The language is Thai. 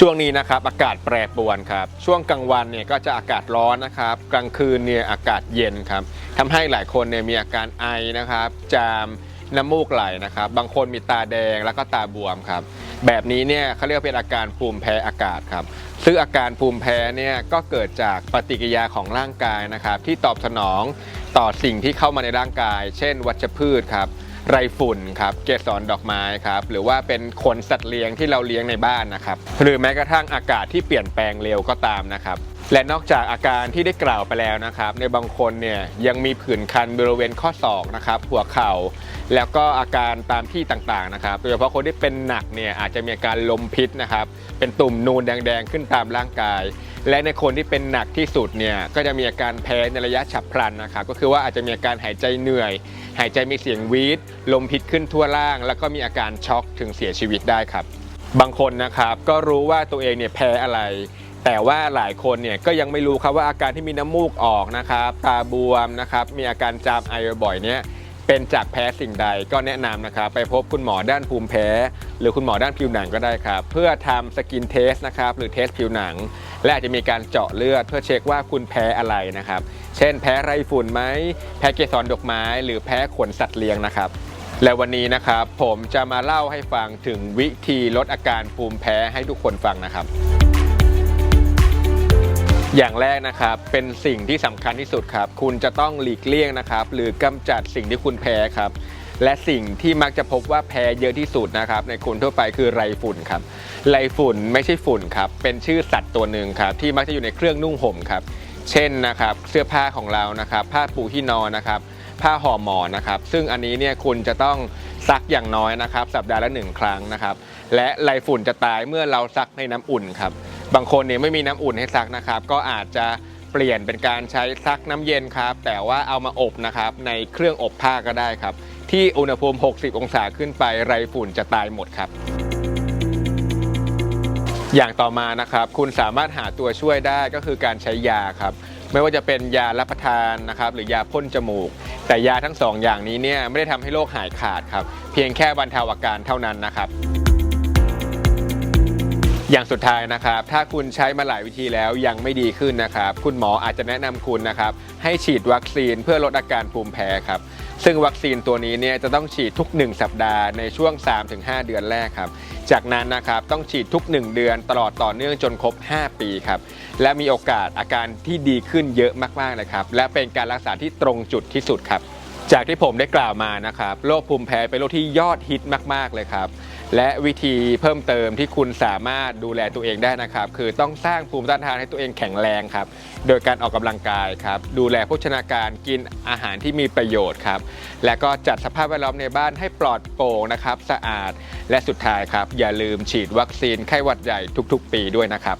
ช่วงนี้นะครับอากาศแปรปรวนครับช่วงกลางวันเนี่ยก็จะอากาศร้อนนะครับกลางคืนเนี่ยอากาศเย็นครับทำให้หลายคนเนี่ยมีอาการไอนะครับ จามน้ำมูกไหลนะครับ บางคนมีตาแดงแล้วก็ตาบวมครับ แบบนี้เนี่ยเขาเรียกว่าเป็นอาการภูมิแพ้อากาศครับซึ่งอาการภูมิแพ้เนี่ยก็เกิดจากปฏิกิริยาของร่างกายนะครับ ที่ตอบสนองต่อสิ่งที่เข้ามาในร่างกาย เช่น วัชพืชครับ ไรฝุ่นครับเกสรดอกไม้ครับหรือว่าเป็นขนสัตว์เลี้ยงที่เราเลี้ยงในบ้านนะครับหรือแม้กระทั่งอากาศที่เปลี่ยนแปลงเร็วก็ตามนะครับและนอกจากอาการที่ได้กล่าวไปแล้วนะครับ ในบางคนเนี่ยยังมีผื่นคันบริเวณข้อศอกนะครับหัวเข่า แล้วก็อาการตามที่ต่างๆนะครับโดยเฉพาะคนที่เป็นหนักเนี่ยอาจจะมีอาการลมพิษนะครับเป็นตุ่มนูนแดง ๆ ขึ้นตามร่างกาย และในคนที่เป็นหนักที่สุดเนี่ยก็จะมีอาการแพ้ในระยะฉับพลันนะครับก็คือว่าอาจจะมีอาการหายใจเหนื่อย หายใจมีเสียงวีดลมพิษขึ้นทั่วร่าง แล้วก็มีอาการช็อกถึงเสียชีวิตได้ครับ บางคนนะครับก็รู้ว่าตัวเองเนี่ยแพ้อะไร แต่ว่าหลายคนเนี่ยก็ยังไม่รู้ครับว่าอาการที่มีน้ำมูกออกนะครับตาบวมนะครับมีอาการจามไอบ่อยเนี่ย เป็นจากแพ้สิ่งใดก็แนะนำนะครับ ไปพบคุณหมอด้านภูมิแพ้ หรือคุณหมอด้านผิวหนังก็ได้ครับ เพื่อทำสกินเทสนะครับหรือเทสผิวหนัง และอาจจะมีการเจาะเลือดเพื่อเช็คว่าคุณแพ้อะไรนะครับ เช่นแพ้ไรฝุ่นไหมแพ้เกสรดอกไม้ หรือแพ้ขนสัตว์เลี้ยงนะครับและวันนี้นะครับผมจะมาเล่าให้ฟังถึงวิธีลดอาการภูมิแพ้ให้ทุกคนฟังนะครับ อย่างแรกนะครับเป็นสิ่งที่สำคัญที่สุดครับ คุณจะต้องหลีกเลี่ยงนะครับ หรือกำจัดสิ่งที่คุณแพ้ครับ และสิ่งที่มักจะพบว่าแพ้เยอะที่สุดนะครับ ในคนทั่วไปคือไรฝุ่นครับไรฝุ่นไม่ใช่ฝุ่นครับ เป็นชื่อสัตว์ตัวหนึ่งครับ ที่มักจะอยู่ในเครื่องนุ่งห่มครับ เช่นนะครับเสื้อผ้าของเรานะครับ ผ้าปูที่นอนนะครับ ผ้าห่อหมอนนะครับ ซึ่งอันนี้เนี่ยคุณจะต้องซักอย่างน้อยนะครับ สัปดาห์ละหนึ่งครั้งนะครับ และไรฝุ่นจะตายเมื่อเราซักในน้ำอุ่นครับ บางคนเนี่ยไม่มีน้ำอุ่นให้ซักนะครับ ก็อาจจะเปลี่ยนเป็นการใช้ซักน้ำเย็นครับ แต่ว่าเอามาอบนะครับในเครื่องอบผ้าก็ได้ครับ ที่อุณหภูมิ 60 องศาขึ้นไปไรฝุ่นจะตายหมดครับ อย่างต่อมานะครับคุณสามารถหาตัวช่วยได้ก็คือการใช้ยาครับ ไม่ว่าจะเป็นยารับประทานนะครับ หรือยาพ่นจมูก แต่ยาทั้งสองอย่างนี้เนี่ยไม่ได้ทำให้โรคหายขาดครับ เพียงแค่บรรเทาอาการเท่านั้นนะครับ อย่างสุดท้ายนะครับ ถ้าคุณใช้มาหลายวิธีแล้วยังไม่ดีขึ้นนะครับ คุณหมออาจจะแนะนำคุณนะครับ ให้ฉีดวัคซีนเพื่อลดอาการภูมิแพ้ครับ ซึ่งวัคซีนตัวนี้เนี่ยจะต้องฉีดทุก 1 สัปดาห์ในช่วง 3-5 เดือนแรกครับ จากนั้นนะครับต้องฉีดทุก 1 เดือนตลอดต่อเนื่องจนครบ 5 ปีครับ และมีโอกาสอาการที่ดีขึ้นเยอะมากๆเลยครับ และเป็นการรักษาที่ตรงจุดที่สุดครับ จากที่ผมได้กล่าวมานะครับ โรคภูมิแพ้เป็นโรคที่ยอดฮิตมาก ๆเลยครับ และวิธีเพิ่มเติมที่คุณสามารถดูแลตัวเองได้นะครับ คือต้องสร้างภูมิต้านทานให้ตัวเองแข็งแรงครับ โดยการออกกำลังกายครับ ดูแลโภชนาการกินอาหารที่มีประโยชน์ครับ และก็จัดสภาพแวดล้อมในบ้านให้ปลอดโปร่งนะครับ สะอาดและสุดท้ายครับ อย่าลืมฉีดวัคซีนไข้หวัดใหญ่ทุก ๆ ปีด้วยนะครับ